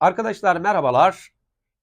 Arkadaşlar merhabalar.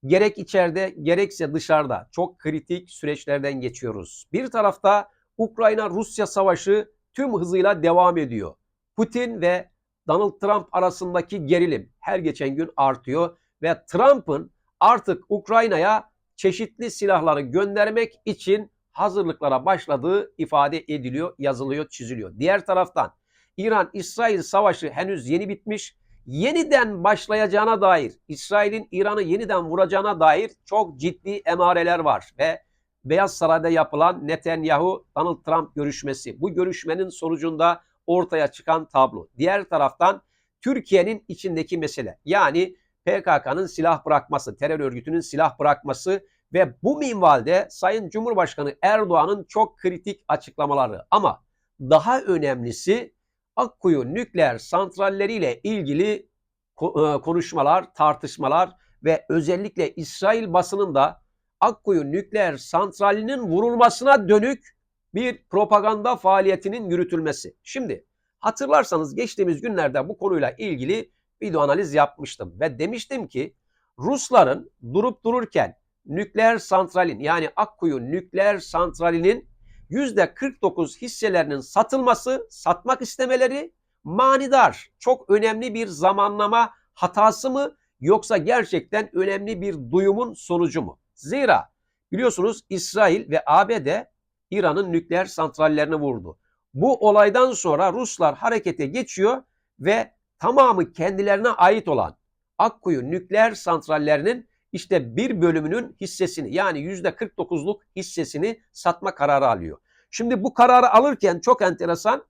Gerek içeride gerekse dışarıda çok kritik süreçlerden geçiyoruz. Bir tarafta Ukrayna-Rusya savaşı tüm hızıyla devam ediyor. Putin ve Donald Trump arasındaki gerilim her geçen gün artıyor ve Trump'ın artık Ukrayna'ya çeşitli silahları göndermek için hazırlıklara başladığı ifade ediliyor, yazılıyor, çiziliyor. Diğer taraftan İran-İsrail savaşı henüz yeni bitmiş yeniden başlayacağına dair, İsrail'in İran'ı yeniden vuracağına dair çok ciddi emareler var ve Beyaz Saray'da yapılan Netanyahu Donald Trump görüşmesi. Bu görüşmenin sonucunda ortaya çıkan tablo. Diğer taraftan Türkiye'nin içindeki mesele. Yani PKK'nın silah bırakması, terör örgütünün silah bırakması ve bu minvalde Sayın Cumhurbaşkanı Erdoğan'ın çok kritik açıklamaları. Ama daha önemlisi Akkuyu nükleer santralleriyle ilgili e, konuşmalar, tartışmalar ve özellikle İsrail basınında Akkuyu nükleer santralinin vurulmasına dönük bir propaganda faaliyetinin yürütülmesi. Şimdi hatırlarsanız geçtiğimiz günlerde bu konuyla ilgili video analiz yapmıştım ve demiştim ki Rusların durup dururken nükleer santralin yani Akkuyu nükleer santralinin %49 hisselerinin satılması, satmak istemeleri manidar. Çok önemli bir zamanlama hatası mı yoksa gerçekten önemli bir duyumun sonucu mu? Zira biliyorsunuz İsrail ve ABD İran'ın nükleer santrallerini vurdu. Bu olaydan sonra Ruslar harekete geçiyor ve tamamı kendilerine ait olan Akkuyu nükleer santrallerinin işte bir bölümünün hissesini yani yüzde 49'luk hissesini satma kararı alıyor. Şimdi bu kararı alırken çok enteresan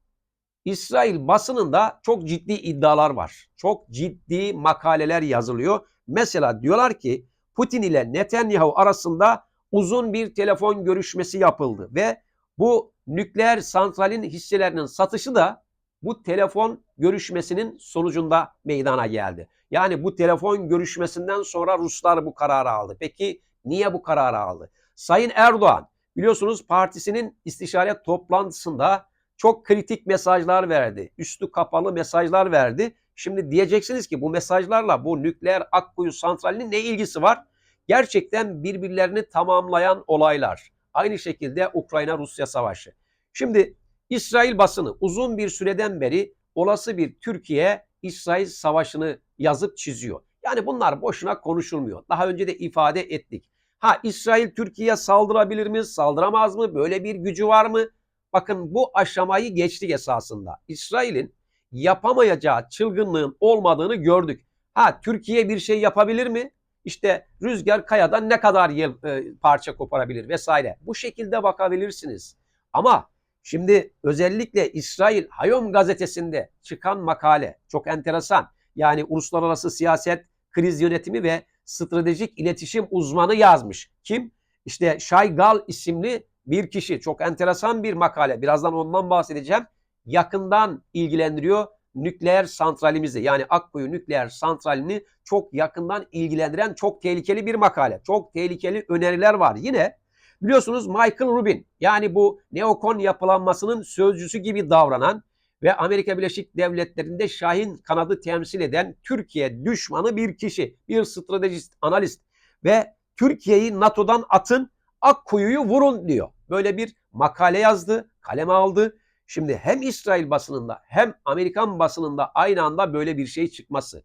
İsrail basınında çok ciddi iddialar var. Çok ciddi makaleler yazılıyor. Mesela diyorlar ki Putin ile Netanyahu arasında uzun bir telefon görüşmesi yapıldı ve bu nükleer santralin hisselerinin satışı da bu telefon görüşmesinin sonucunda meydana geldi. Yani bu telefon görüşmesinden sonra Ruslar bu kararı aldı. Peki niye bu kararı aldı? Sayın Erdoğan biliyorsunuz partisinin istişare toplantısında çok kritik mesajlar verdi. Üstü kapalı mesajlar verdi. Şimdi diyeceksiniz ki bu mesajlarla bu nükleer Akkuyu santralinin ne ilgisi var? Gerçekten birbirlerini tamamlayan olaylar. Aynı şekilde Ukrayna-Rusya savaşı. Şimdi İsrail basını uzun bir süreden beri olası bir Türkiye-İsrail savaşını yazıp çiziyor. Yani bunlar boşuna konuşulmuyor. Daha önce de ifade ettik. Ha İsrail Türkiye'ye saldırabilir mi? Saldıramaz mı? Böyle bir gücü var mı? Bakın bu aşamayı geçtik esasında. İsrail'in yapamayacağı çılgınlığın olmadığını gördük. Ha Türkiye bir şey yapabilir mi? İşte rüzgar kayadan ne kadar yıl, e, parça koparabilir vesaire. Bu şekilde bakabilirsiniz. Ama şimdi özellikle İsrail Hayom gazetesinde çıkan makale çok enteresan. Yani uluslararası siyaset, kriz yönetimi ve stratejik iletişim uzmanı yazmış. Kim? İşte Şaygal isimli bir kişi. Çok enteresan bir makale. Birazdan ondan bahsedeceğim. Yakından ilgilendiriyor nükleer santralimizi yani Akkuyu nükleer santralini çok yakından ilgilendiren çok tehlikeli bir makale. Çok tehlikeli öneriler var. Yine biliyorsunuz Michael Rubin yani bu neokon yapılanmasının sözcüsü gibi davranan ve Amerika Birleşik Devletleri'nde Şahin kanadı temsil eden Türkiye düşmanı bir kişi, bir stratejist, analist ve Türkiye'yi NATO'dan atın, Akkuyu'yu vurun diyor. Böyle bir makale yazdı, kaleme aldı. Şimdi hem İsrail basınında hem Amerikan basınında aynı anda böyle bir şey çıkması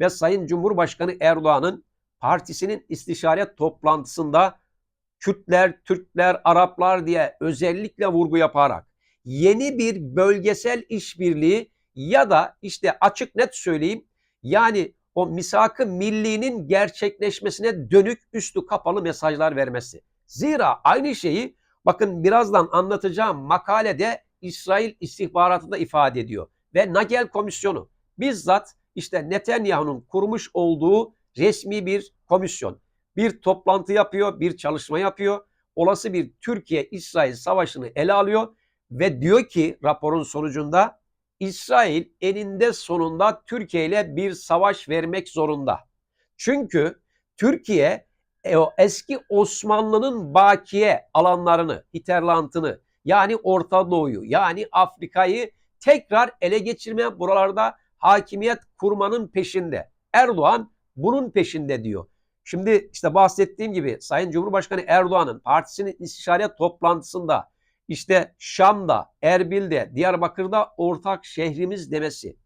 ve Sayın Cumhurbaşkanı Erdoğan'ın partisinin istişare toplantısında Kürtler, Türkler, Araplar diye özellikle vurgu yaparak yeni bir bölgesel işbirliği ya da işte açık net söyleyeyim yani o misak-ı millinin gerçekleşmesine dönük üstü kapalı mesajlar vermesi. Zira aynı şeyi bakın birazdan anlatacağım makalede İsrail istihbaratı da ifade ediyor. Ve Nagel Komisyonu bizzat işte Netanyahu'nun kurmuş olduğu resmi bir komisyon. Bir toplantı yapıyor, bir çalışma yapıyor. Olası bir Türkiye-İsrail savaşını ele alıyor ve diyor ki raporun sonucunda İsrail eninde sonunda Türkiye ile bir savaş vermek zorunda. Çünkü Türkiye e, o eski Osmanlı'nın bakiye alanlarını, Hinterland'ını yani Orta Doğu'yu yani Afrika'yı tekrar ele geçirmeye buralarda hakimiyet kurmanın peşinde. Erdoğan bunun peşinde diyor. Şimdi işte bahsettiğim gibi Sayın Cumhurbaşkanı Erdoğan'ın partisinin istişare toplantısında işte Şam'da, Erbil'de, Diyarbakır'da ortak şehrimiz demesi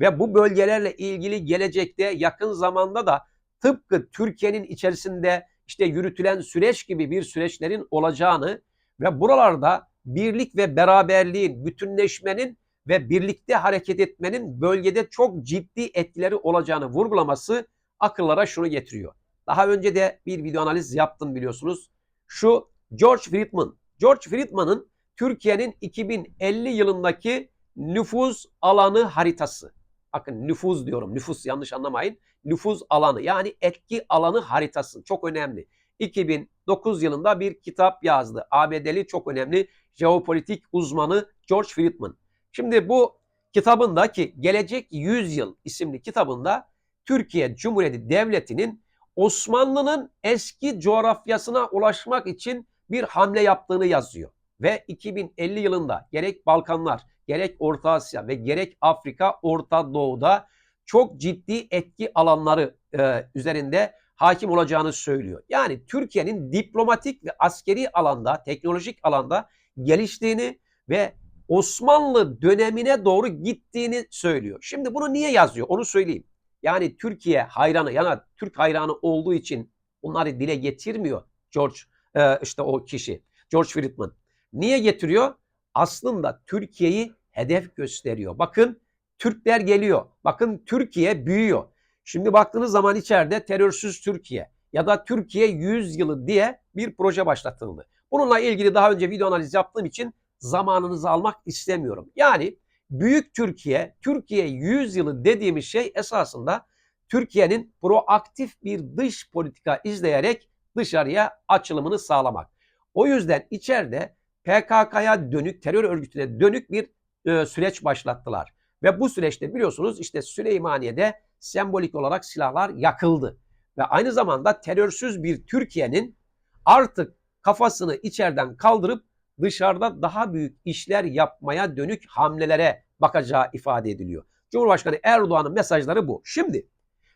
ve bu bölgelerle ilgili gelecekte yakın zamanda da tıpkı Türkiye'nin içerisinde işte yürütülen süreç gibi bir süreçlerin olacağını ve buralarda birlik ve beraberliğin, bütünleşmenin ve birlikte hareket etmenin bölgede çok ciddi etkileri olacağını vurgulaması akıllara şunu getiriyor. Daha önce de bir video analiz yaptım biliyorsunuz. Şu George Friedman. George Friedman'ın Türkiye'nin 2050 yılındaki nüfus alanı haritası. Bakın nüfus diyorum. Nüfus yanlış anlamayın. Nüfus alanı yani etki alanı haritası çok önemli. 2009 yılında bir kitap yazdı. ABD'li çok önemli jeopolitik uzmanı George Friedman. Şimdi bu kitabındaki Gelecek 100 Yıl isimli kitabında Türkiye Cumhuriyeti Devleti'nin Osmanlı'nın eski coğrafyasına ulaşmak için bir hamle yaptığını yazıyor. Ve 2050 yılında gerek Balkanlar, gerek Orta Asya ve gerek Afrika, Orta Doğu'da çok ciddi etki alanları e, üzerinde hakim olacağını söylüyor. Yani Türkiye'nin diplomatik ve askeri alanda, teknolojik alanda geliştiğini ve Osmanlı dönemine doğru gittiğini söylüyor. Şimdi bunu niye yazıyor? Onu söyleyeyim. Yani Türkiye hayranı, yani Türk hayranı olduğu için bunları dile getirmiyor George e, işte o kişi. George Friedman. Niye getiriyor? Aslında Türkiye'yi hedef gösteriyor. Bakın Türkler geliyor. Bakın Türkiye büyüyor. Şimdi baktığınız zaman içeride terörsüz Türkiye ya da Türkiye 100 yılı diye bir proje başlatıldı. Bununla ilgili daha önce video analiz yaptığım için zamanınızı almak istemiyorum. Yani Büyük Türkiye, Türkiye 100 yılı dediğimiz şey esasında Türkiye'nin proaktif bir dış politika izleyerek dışarıya açılımını sağlamak. O yüzden içeride PKK'ya dönük, terör örgütüne dönük bir e, süreç başlattılar. Ve bu süreçte biliyorsunuz işte Süleymaniye'de sembolik olarak silahlar yakıldı. Ve aynı zamanda terörsüz bir Türkiye'nin artık kafasını içeriden kaldırıp dışarıda daha büyük işler yapmaya dönük hamlelere bakacağı ifade ediliyor. Cumhurbaşkanı Erdoğan'ın mesajları bu. Şimdi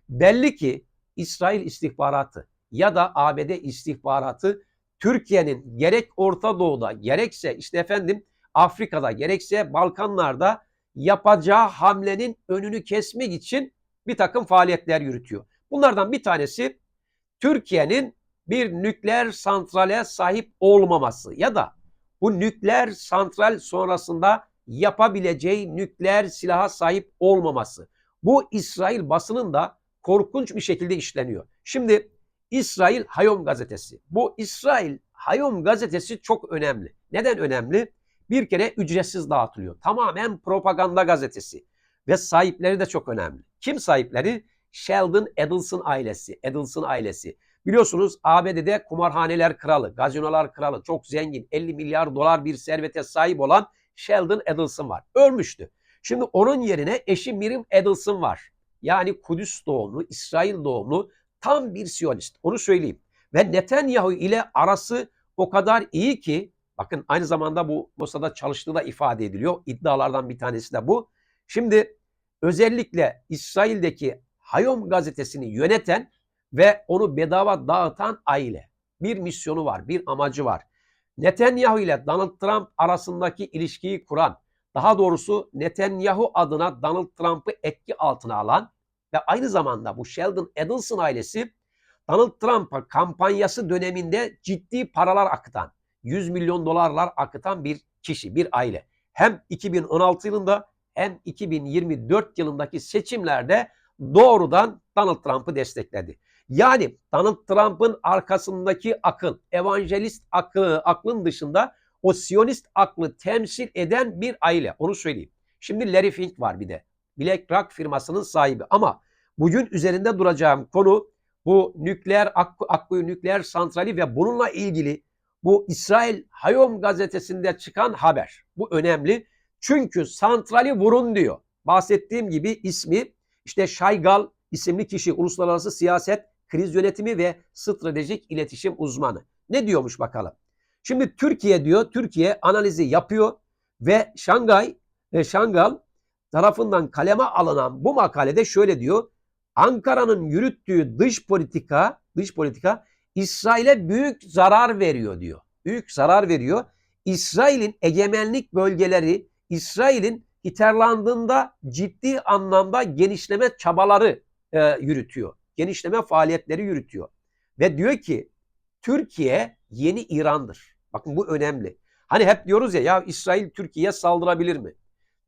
belli ki İsrail istihbaratı ya da ABD istihbaratı Türkiye'nin gerek Orta Doğu'da gerekse işte efendim Afrika'da gerekse Balkanlar'da yapacağı hamlenin önünü kesmek için bir takım faaliyetler yürütüyor. Bunlardan bir tanesi Türkiye'nin bir nükleer santrale sahip olmaması ya da bu nükleer santral sonrasında yapabileceği nükleer silaha sahip olmaması. Bu İsrail basının da korkunç bir şekilde işleniyor. Şimdi İsrail Hayom gazetesi. Bu İsrail Hayom gazetesi çok önemli. Neden önemli? Bir kere ücretsiz dağıtılıyor. Tamamen propaganda gazetesi. Ve sahipleri de çok önemli. Kim sahipleri? Sheldon Adelson ailesi. Adelson ailesi. Biliyorsunuz ABD'de kumarhaneler kralı, gazinolar kralı, çok zengin, 50 milyar dolar bir servete sahip olan Sheldon Adelson var. Ölmüştü. Şimdi onun yerine eşi Miriam Adelson var. Yani Kudüs doğumlu, İsrail doğumlu tam bir Siyonist. Onu söyleyeyim. Ve Netanyahu ile arası o kadar iyi ki bakın aynı zamanda bu Mossad'da çalıştığı da ifade ediliyor. İddialardan bir tanesi de bu. Şimdi özellikle İsrail'deki Hayom gazetesini yöneten ve onu bedava dağıtan aile. Bir misyonu var, bir amacı var. Netanyahu ile Donald Trump arasındaki ilişkiyi kuran, daha doğrusu Netanyahu adına Donald Trump'ı etki altına alan ve aynı zamanda bu Sheldon Adelson ailesi Donald Trump'a kampanyası döneminde ciddi paralar akıtan, 100 milyon dolarlar akıtan bir kişi, bir aile. Hem 2016 yılında hem 2024 yılındaki seçimlerde doğrudan Donald Trump'ı destekledi. Yani Donald Trump'ın arkasındaki akıl, evangelist aklı, aklın dışında o Siyonist aklı temsil eden bir aile. Onu söyleyeyim. Şimdi Larry Fink var bir de. BlackRock firmasının sahibi. Ama bugün üzerinde duracağım konu bu nükleer Akku, Akkuyu nükleer santrali ve bununla ilgili bu İsrail Hayom gazetesinde çıkan haber. Bu önemli. Çünkü santrali vurun diyor. Bahsettiğim gibi ismi işte Şaygal isimli kişi uluslararası siyaset kriz yönetimi ve stratejik iletişim uzmanı. Ne diyormuş bakalım. Şimdi Türkiye diyor, Türkiye analizi yapıyor ve Şangay ve Şangal tarafından kaleme alınan bu makalede şöyle diyor. Ankara'nın yürüttüğü dış politika, dış politika İsrail'e büyük zarar veriyor diyor. Büyük zarar veriyor. İsrail'in egemenlik bölgeleri, İsrail'in Hitlerlandığında ciddi anlamda genişleme çabaları e, yürütüyor. Genişleme faaliyetleri yürütüyor. Ve diyor ki Türkiye yeni İran'dır. Bakın bu önemli. Hani hep diyoruz ya ya İsrail Türkiye'ye saldırabilir mi?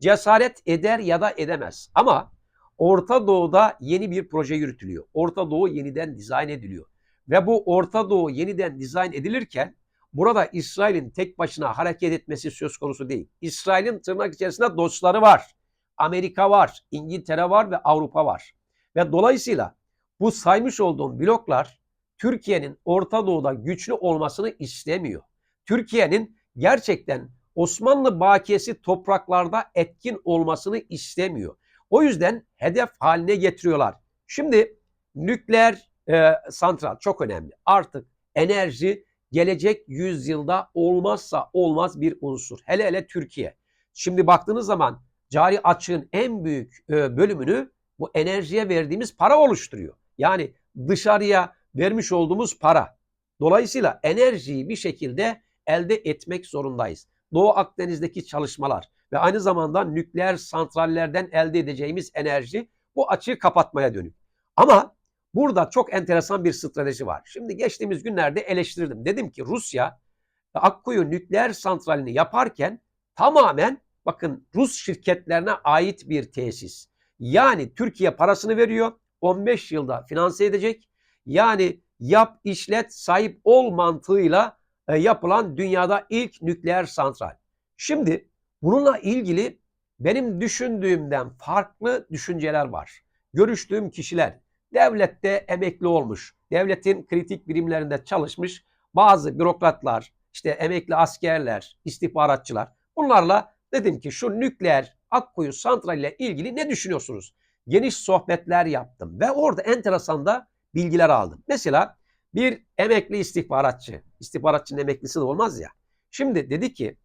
Cesaret eder ya da edemez. Ama Orta Doğu'da yeni bir proje yürütülüyor. Orta Doğu yeniden dizayn ediliyor. Ve bu Orta Doğu yeniden dizayn edilirken burada İsrail'in tek başına hareket etmesi söz konusu değil. İsrail'in tırnak içerisinde dostları var. Amerika var, İngiltere var ve Avrupa var. Ve dolayısıyla bu saymış olduğum bloklar Türkiye'nin Orta Doğu'da güçlü olmasını istemiyor. Türkiye'nin gerçekten Osmanlı bakiyesi topraklarda etkin olmasını istemiyor. O yüzden hedef haline getiriyorlar. Şimdi nükleer e, santral çok önemli. Artık enerji gelecek yüzyılda olmazsa olmaz bir unsur. Hele hele Türkiye. Şimdi baktığınız zaman cari açığın en büyük e, bölümünü bu enerjiye verdiğimiz para oluşturuyor. Yani dışarıya vermiş olduğumuz para. Dolayısıyla enerjiyi bir şekilde elde etmek zorundayız. Doğu Akdeniz'deki çalışmalar ve aynı zamanda nükleer santrallerden elde edeceğimiz enerji bu açığı kapatmaya dönük. Ama burada çok enteresan bir strateji var. Şimdi geçtiğimiz günlerde eleştirdim. Dedim ki Rusya Akkuyu nükleer santralini yaparken tamamen bakın Rus şirketlerine ait bir tesis. Yani Türkiye parasını veriyor. 15 yılda finanse edecek. Yani yap işlet sahip ol mantığıyla e, yapılan dünyada ilk nükleer santral. Şimdi bununla ilgili benim düşündüğümden farklı düşünceler var. Görüştüğüm kişiler devlette emekli olmuş, devletin kritik birimlerinde çalışmış bazı bürokratlar, işte emekli askerler, istihbaratçılar. Bunlarla dedim ki şu nükleer Akkuyu santral ile ilgili ne düşünüyorsunuz? Geniş sohbetler yaptım ve orada enteresan da bilgiler aldım. Mesela bir emekli istihbaratçı, istihbaratçının emeklisi de olmaz ya. Şimdi dedi ki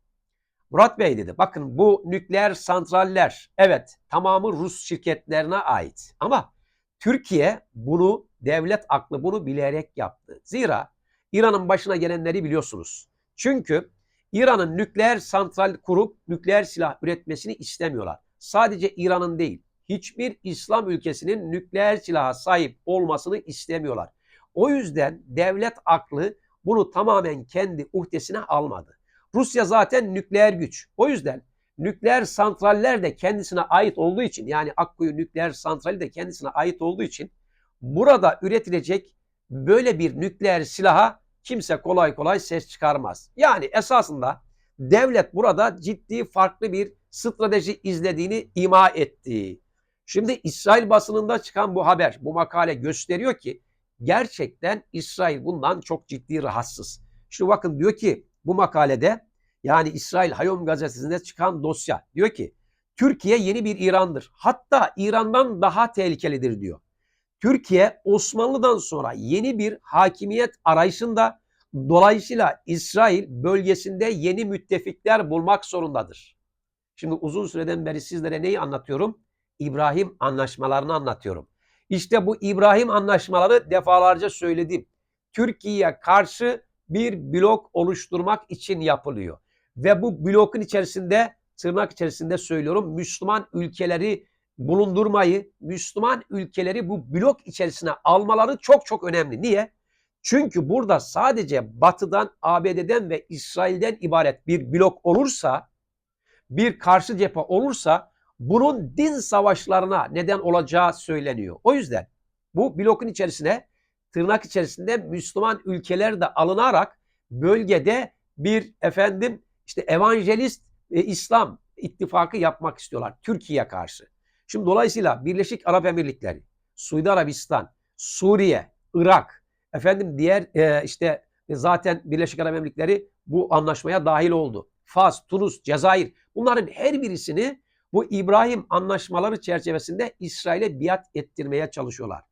Murat Bey dedi bakın bu nükleer santraller evet tamamı Rus şirketlerine ait ama Türkiye bunu devlet aklı bunu bilerek yaptı. Zira İran'ın başına gelenleri biliyorsunuz. Çünkü İran'ın nükleer santral kurup nükleer silah üretmesini istemiyorlar. Sadece İran'ın değil, hiçbir İslam ülkesinin nükleer silaha sahip olmasını istemiyorlar. O yüzden devlet aklı bunu tamamen kendi uhdesine almadı. Rusya zaten nükleer güç. O yüzden nükleer santraller de kendisine ait olduğu için yani Akkuyu nükleer santrali de kendisine ait olduğu için burada üretilecek böyle bir nükleer silaha kimse kolay kolay ses çıkarmaz. Yani esasında devlet burada ciddi farklı bir strateji izlediğini ima etti. Şimdi İsrail basınında çıkan bu haber, bu makale gösteriyor ki gerçekten İsrail bundan çok ciddi rahatsız. Şimdi bakın diyor ki bu makalede yani İsrail Hayom gazetesinde çıkan dosya diyor ki Türkiye yeni bir İran'dır. Hatta İran'dan daha tehlikelidir diyor. Türkiye Osmanlı'dan sonra yeni bir hakimiyet arayışında dolayısıyla İsrail bölgesinde yeni müttefikler bulmak zorundadır. Şimdi uzun süreden beri sizlere neyi anlatıyorum? İbrahim anlaşmalarını anlatıyorum. İşte bu İbrahim anlaşmaları defalarca söyledim. Türkiye'ye karşı bir blok oluşturmak için yapılıyor. Ve bu blokun içerisinde tırnak içerisinde söylüyorum Müslüman ülkeleri bulundurmayı, Müslüman ülkeleri bu blok içerisine almaları çok çok önemli. Niye? Çünkü burada sadece Batı'dan, ABD'den ve İsrail'den ibaret bir blok olursa, bir karşı cephe olursa bunun din savaşlarına neden olacağı söyleniyor. O yüzden bu blokun içerisine tırnak içerisinde Müslüman ülkeler de alınarak bölgede bir efendim işte evangelist ve İslam ittifakı yapmak istiyorlar Türkiye'ye karşı. Şimdi dolayısıyla Birleşik Arap Emirlikleri, Suudi Arabistan, Suriye, Irak, efendim diğer e, işte zaten Birleşik Arap Emirlikleri bu anlaşmaya dahil oldu. Fas, Tunus, Cezayir bunların her birisini bu İbrahim anlaşmaları çerçevesinde İsrail'e biat ettirmeye çalışıyorlar.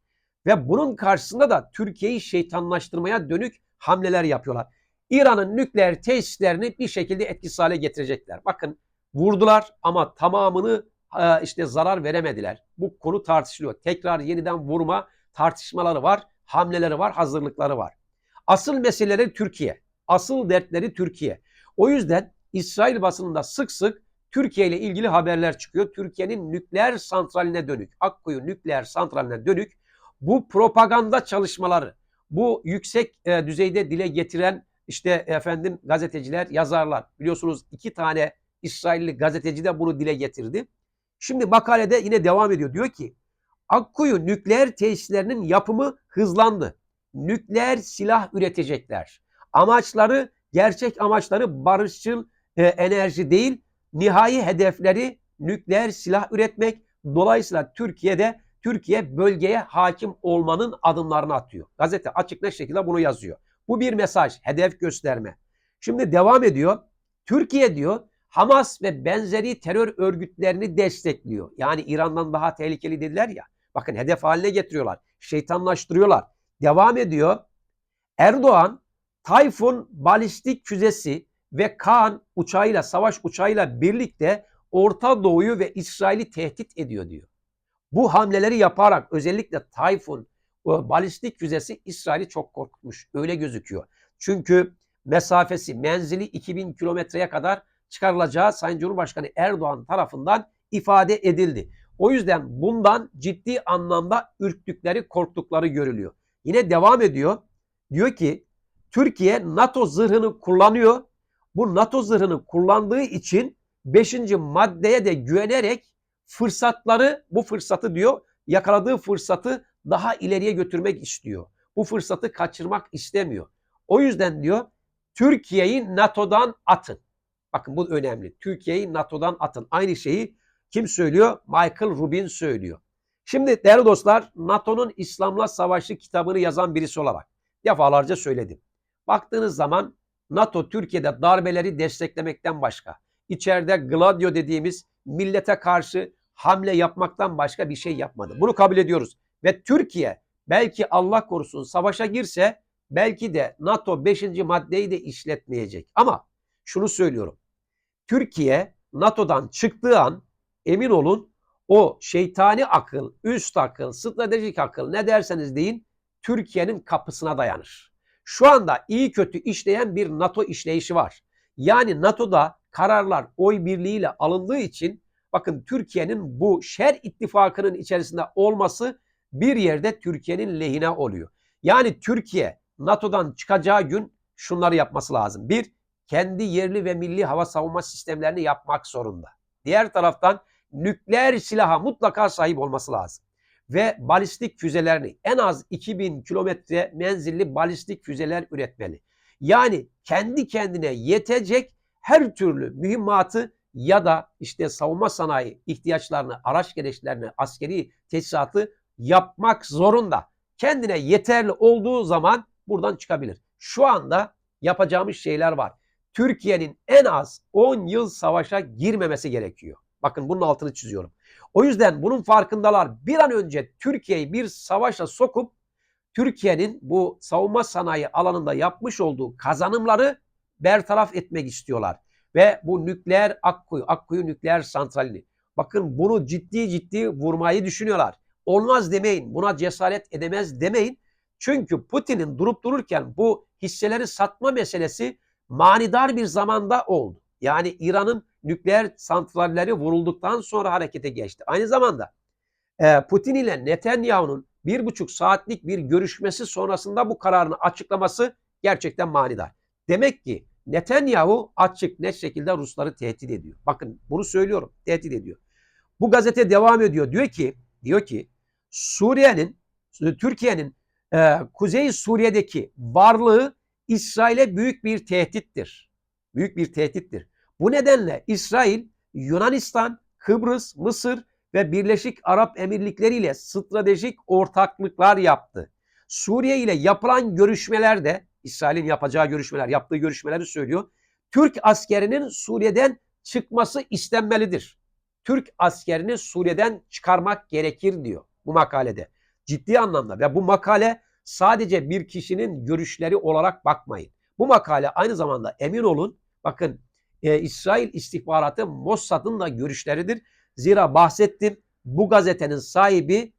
Ve bunun karşısında da Türkiye'yi şeytanlaştırmaya dönük hamleler yapıyorlar. İran'ın nükleer tesislerini bir şekilde etkisiz hale getirecekler. Bakın vurdular ama tamamını e, işte zarar veremediler. Bu konu tartışılıyor. Tekrar yeniden vurma tartışmaları var, hamleleri var, hazırlıkları var. Asıl meseleleri Türkiye. Asıl dertleri Türkiye. O yüzden İsrail basınında sık sık Türkiye ile ilgili haberler çıkıyor. Türkiye'nin nükleer santraline dönük, Akkuyu nükleer santraline dönük bu propaganda çalışmaları, bu yüksek e, düzeyde dile getiren işte efendim gazeteciler, yazarlar. Biliyorsunuz iki tane İsrailli gazeteci de bunu dile getirdi. Şimdi makalede yine devam ediyor. Diyor ki Akkuyu nükleer tesislerinin yapımı hızlandı. Nükleer silah üretecekler. Amaçları, gerçek amaçları barışçıl e, enerji değil, nihai hedefleri nükleer silah üretmek. Dolayısıyla Türkiye'de Türkiye bölgeye hakim olmanın adımlarını atıyor. Gazete açık ne şekilde bunu yazıyor. Bu bir mesaj, hedef gösterme. Şimdi devam ediyor. Türkiye diyor Hamas ve benzeri terör örgütlerini destekliyor. Yani İran'dan daha tehlikeli dediler ya. Bakın hedef haline getiriyorlar. Şeytanlaştırıyorlar. Devam ediyor. Erdoğan Tayfun balistik füzesi ve Kaan uçağıyla, savaş uçağıyla birlikte Orta Doğu'yu ve İsrail'i tehdit ediyor diyor. Bu hamleleri yaparak özellikle Tayfun balistik füzesi İsrail'i çok korkutmuş. Öyle gözüküyor. Çünkü mesafesi, menzili 2000 kilometreye kadar çıkarılacağı Sayın Cumhurbaşkanı Erdoğan tarafından ifade edildi. O yüzden bundan ciddi anlamda ürktükleri, korktukları görülüyor. Yine devam ediyor. Diyor ki Türkiye NATO zırhını kullanıyor. Bu NATO zırhını kullandığı için 5. maddeye de güvenerek fırsatları, bu fırsatı diyor, yakaladığı fırsatı daha ileriye götürmek istiyor. Bu fırsatı kaçırmak istemiyor. O yüzden diyor Türkiye'yi NATO'dan atın. Bakın bu önemli. Türkiye'yi NATO'dan atın. Aynı şeyi kim söylüyor? Michael Rubin söylüyor. Şimdi değerli dostlar NATO'nun İslam'la Savaşı kitabını yazan birisi olarak defalarca söyledim. Baktığınız zaman NATO Türkiye'de darbeleri desteklemekten başka, içeride Gladio dediğimiz millete karşı hamle yapmaktan başka bir şey yapmadı. Bunu kabul ediyoruz. Ve Türkiye belki Allah korusun savaşa girse belki de NATO 5. maddeyi de işletmeyecek. Ama şunu söylüyorum. Türkiye NATO'dan çıktığı an emin olun o şeytani akıl, üst akıl, stratejik akıl ne derseniz deyin Türkiye'nin kapısına dayanır. Şu anda iyi kötü işleyen bir NATO işleyişi var. Yani NATO'da kararlar oy birliğiyle alındığı için bakın Türkiye'nin bu şer ittifakının içerisinde olması bir yerde Türkiye'nin lehine oluyor. Yani Türkiye NATO'dan çıkacağı gün şunları yapması lazım. Bir, kendi yerli ve milli hava savunma sistemlerini yapmak zorunda. Diğer taraftan nükleer silaha mutlaka sahip olması lazım. Ve balistik füzelerini en az 2000 kilometre menzilli balistik füzeler üretmeli. Yani kendi kendine yetecek her türlü mühimmatı ya da işte savunma sanayi ihtiyaçlarını, araç gereçlerini, askeri tesisatı yapmak zorunda. Kendine yeterli olduğu zaman buradan çıkabilir. Şu anda yapacağımız şeyler var. Türkiye'nin en az 10 yıl savaşa girmemesi gerekiyor. Bakın bunun altını çiziyorum. O yüzden bunun farkındalar. Bir an önce Türkiye'yi bir savaşa sokup Türkiye'nin bu savunma sanayi alanında yapmış olduğu kazanımları bertaraf etmek istiyorlar. Ve bu nükleer Akkuyu, Akkuyu nükleer santralini. Bakın bunu ciddi ciddi vurmayı düşünüyorlar. Olmaz demeyin, buna cesaret edemez demeyin. Çünkü Putin'in durup dururken bu hisseleri satma meselesi manidar bir zamanda oldu. Yani İran'ın nükleer santralleri vurulduktan sonra harekete geçti. Aynı zamanda e, Putin ile Netanyahu'nun bir buçuk saatlik bir görüşmesi sonrasında bu kararını açıklaması gerçekten manidar. Demek ki Netanyahu açık net şekilde Rusları tehdit ediyor. Bakın bunu söylüyorum. Tehdit ediyor. Bu gazete devam ediyor. Diyor ki diyor ki Suriye'nin Türkiye'nin e, Kuzey Suriye'deki varlığı İsrail'e büyük bir tehdittir. Büyük bir tehdittir. Bu nedenle İsrail, Yunanistan, Kıbrıs, Mısır ve Birleşik Arap Emirlikleri ile stratejik ortaklıklar yaptı. Suriye ile yapılan görüşmelerde, İsrail'in yapacağı görüşmeler, yaptığı görüşmeleri söylüyor. Türk askerinin Suriye'den çıkması istenmelidir. Türk askerini Suriye'den çıkarmak gerekir diyor bu makalede. Ciddi anlamda ve bu makale sadece bir kişinin görüşleri olarak bakmayın. Bu makale aynı zamanda emin olun bakın e, İsrail istihbaratı Mossad'ın da görüşleridir. Zira bahsettim bu gazetenin sahibi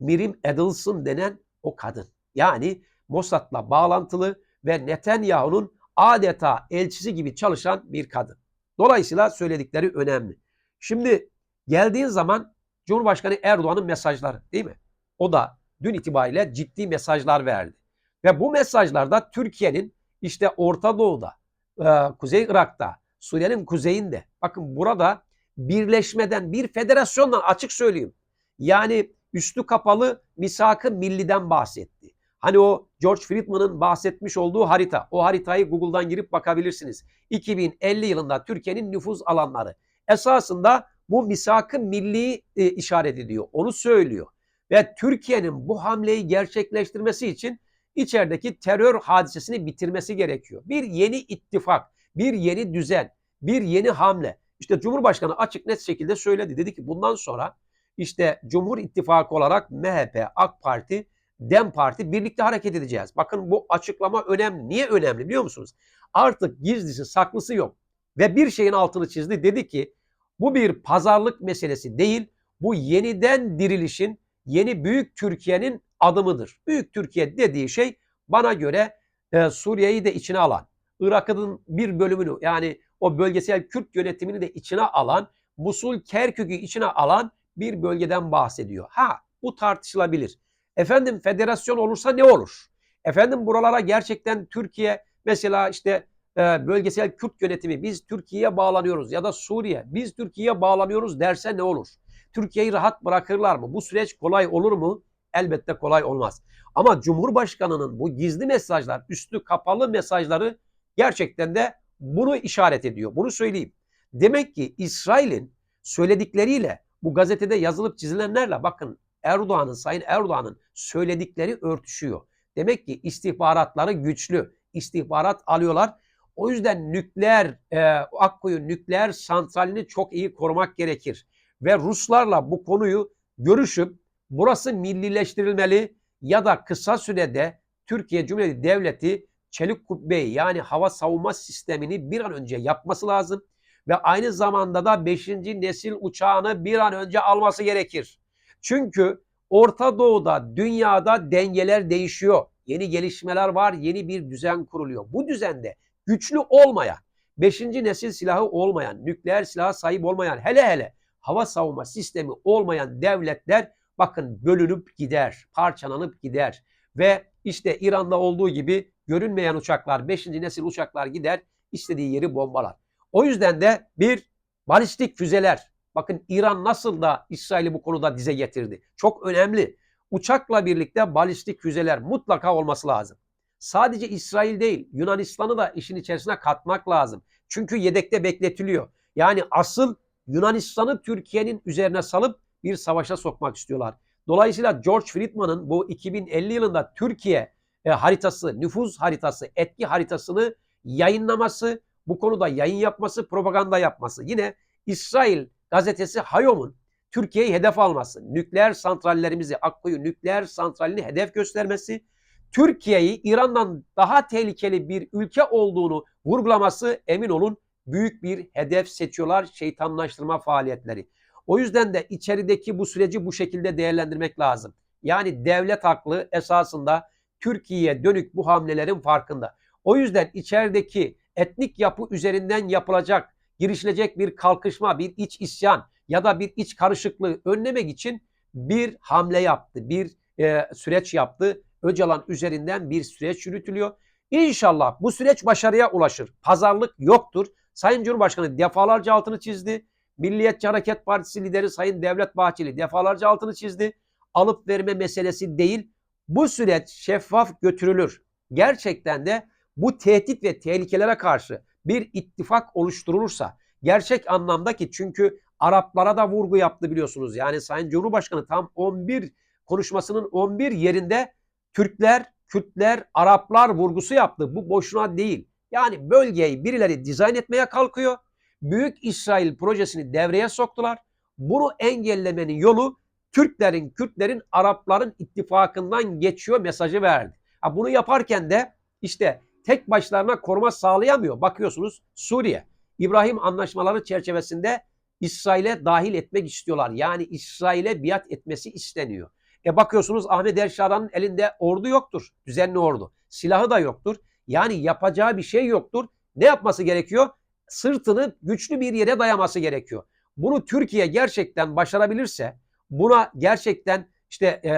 Mirim Edelson denen o kadın. Yani Mossad'la bağlantılı ve Netanyahu'nun adeta elçisi gibi çalışan bir kadın. Dolayısıyla söyledikleri önemli. Şimdi geldiğin zaman Cumhurbaşkanı Erdoğan'ın mesajları değil mi? O da dün itibariyle ciddi mesajlar verdi. Ve bu mesajlarda Türkiye'nin işte Orta Doğu'da, e, Kuzey Irak'ta, Suriye'nin kuzeyinde, bakın burada birleşmeden, bir federasyonla açık söyleyeyim. Yani üstü kapalı misak-ı milliden bahsetti. Hani o George Friedman'ın bahsetmiş olduğu harita. O haritayı Google'dan girip bakabilirsiniz. 2050 yılında Türkiye'nin nüfuz alanları. Esasında bu misak-ı milli e, işaret ediyor. Onu söylüyor. Ve Türkiye'nin bu hamleyi gerçekleştirmesi için içerideki terör hadisesini bitirmesi gerekiyor. Bir yeni ittifak, bir yeni düzen, bir yeni hamle. İşte Cumhurbaşkanı açık net şekilde söyledi. Dedi ki bundan sonra işte Cumhur İttifakı olarak MHP, AK Parti, DEM Parti birlikte hareket edeceğiz. Bakın bu açıklama önemli. Niye önemli biliyor musunuz? Artık gizlisi saklısı yok. Ve bir şeyin altını çizdi. Dedi ki bu bir pazarlık meselesi değil. Bu yeniden dirilişin yeni büyük Türkiye'nin adımıdır. Büyük Türkiye dediği şey bana göre e, Suriye'yi de içine alan, Irak'ın bir bölümünü yani o bölgesel Kürt yönetimini de içine alan, Musul Kerkük'ü içine alan bir bölgeden bahsediyor. Ha bu tartışılabilir. Efendim federasyon olursa ne olur? Efendim buralara gerçekten Türkiye mesela işte e, bölgesel Kürt yönetimi biz Türkiye'ye bağlanıyoruz ya da Suriye biz Türkiye'ye bağlanıyoruz derse ne olur? Türkiye'yi rahat bırakırlar mı? Bu süreç kolay olur mu? Elbette kolay olmaz. Ama Cumhurbaşkanı'nın bu gizli mesajlar, üstü kapalı mesajları gerçekten de bunu işaret ediyor. Bunu söyleyeyim. Demek ki İsrail'in söyledikleriyle bu gazetede yazılıp çizilenlerle bakın Erdoğan'ın, Sayın Erdoğan'ın söyledikleri örtüşüyor. Demek ki istihbaratları güçlü. İstihbarat alıyorlar. O yüzden nükleer, e, Akkuyu nükleer santralini çok iyi korumak gerekir. Ve Ruslarla bu konuyu görüşüp burası millileştirilmeli ya da kısa sürede Türkiye Cumhuriyeti Devleti çelik kubbeyi yani hava savunma sistemini bir an önce yapması lazım. Ve aynı zamanda da 5. nesil uçağını bir an önce alması gerekir. Çünkü Orta Doğu'da, dünyada dengeler değişiyor. Yeni gelişmeler var, yeni bir düzen kuruluyor. Bu düzende güçlü olmayan, 5. nesil silahı olmayan, nükleer silaha sahip olmayan, hele hele hava savunma sistemi olmayan devletler bakın bölünüp gider, parçalanıp gider. Ve işte İran'da olduğu gibi görünmeyen uçaklar, 5. nesil uçaklar gider, istediği yeri bombalar. O yüzden de bir balistik füzeler, bakın İran nasıl da İsrail'i bu konuda dize getirdi. Çok önemli. Uçakla birlikte balistik füzeler mutlaka olması lazım. Sadece İsrail değil, Yunanistan'ı da işin içerisine katmak lazım. Çünkü yedekte bekletiliyor. Yani asıl Yunanistan'ı Türkiye'nin üzerine salıp bir savaşa sokmak istiyorlar. Dolayısıyla George Friedman'ın bu 2050 yılında Türkiye e, haritası, nüfuz haritası, etki haritasını yayınlaması, bu konuda yayın yapması, propaganda yapması. Yine İsrail gazetesi Hayom'un Türkiye'yi hedef alması, nükleer santrallerimizi, Akkuyu nükleer santralini hedef göstermesi, Türkiye'yi İran'dan daha tehlikeli bir ülke olduğunu vurgulaması emin olun büyük bir hedef seçiyorlar şeytanlaştırma faaliyetleri. O yüzden de içerideki bu süreci bu şekilde değerlendirmek lazım. Yani devlet haklı esasında Türkiye'ye dönük bu hamlelerin farkında. O yüzden içerideki etnik yapı üzerinden yapılacak, girişilecek bir kalkışma, bir iç isyan ya da bir iç karışıklığı önlemek için bir hamle yaptı, bir e, süreç yaptı. Öcalan üzerinden bir süreç yürütülüyor. İnşallah bu süreç başarıya ulaşır. Pazarlık yoktur. Sayın Cumhurbaşkanı defalarca altını çizdi. Milliyetçi Hareket Partisi lideri Sayın Devlet Bahçeli defalarca altını çizdi. Alıp verme meselesi değil. Bu süreç şeffaf götürülür. Gerçekten de bu tehdit ve tehlikelere karşı bir ittifak oluşturulursa gerçek anlamda ki çünkü Araplara da vurgu yaptı biliyorsunuz. Yani Sayın Cumhurbaşkanı tam 11 konuşmasının 11 yerinde Türkler, Kürtler, Araplar vurgusu yaptı. Bu boşuna değil. Yani bölgeyi birileri dizayn etmeye kalkıyor. Büyük İsrail projesini devreye soktular. Bunu engellemenin yolu Türklerin, Kürtlerin, Arapların ittifakından geçiyor mesajı verdi. Ha, bunu yaparken de işte tek başlarına koruma sağlayamıyor. Bakıyorsunuz Suriye. İbrahim anlaşmaları çerçevesinde İsrail'e dahil etmek istiyorlar. Yani İsrail'e biat etmesi isteniyor. E bakıyorsunuz Ahmet El Şara'nın elinde ordu yoktur. Düzenli ordu. Silahı da yoktur. Yani yapacağı bir şey yoktur. Ne yapması gerekiyor? Sırtını güçlü bir yere dayaması gerekiyor. Bunu Türkiye gerçekten başarabilirse, buna gerçekten işte e,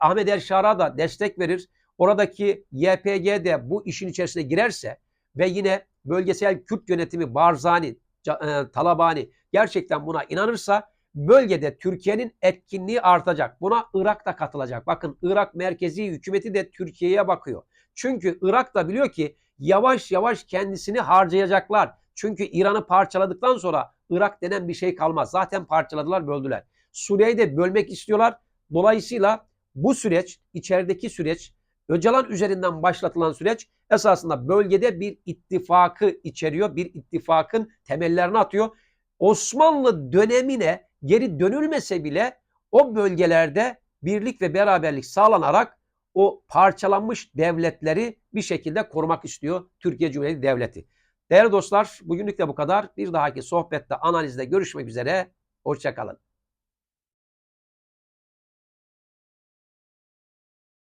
Ahmet El Şara da destek verir. Oradaki YPG de bu işin içerisine girerse ve yine bölgesel Kürt yönetimi Barzani, e, Talabani gerçekten buna inanırsa bölgede Türkiye'nin etkinliği artacak. Buna Irak da katılacak. Bakın Irak merkezi hükümeti de Türkiye'ye bakıyor. Çünkü Irak da biliyor ki yavaş yavaş kendisini harcayacaklar. Çünkü İran'ı parçaladıktan sonra Irak denen bir şey kalmaz. Zaten parçaladılar, böldüler. Suriye'yi de bölmek istiyorlar. Dolayısıyla bu süreç, içerideki süreç, Öcalan üzerinden başlatılan süreç esasında bölgede bir ittifakı içeriyor. Bir ittifakın temellerini atıyor. Osmanlı dönemine geri dönülmese bile o bölgelerde birlik ve beraberlik sağlanarak o parçalanmış devletleri bir şekilde korumak istiyor Türkiye Cumhuriyeti Devleti. Değerli dostlar bugünlük de bu kadar. Bir dahaki sohbette analizde görüşmek üzere. Hoşçakalın.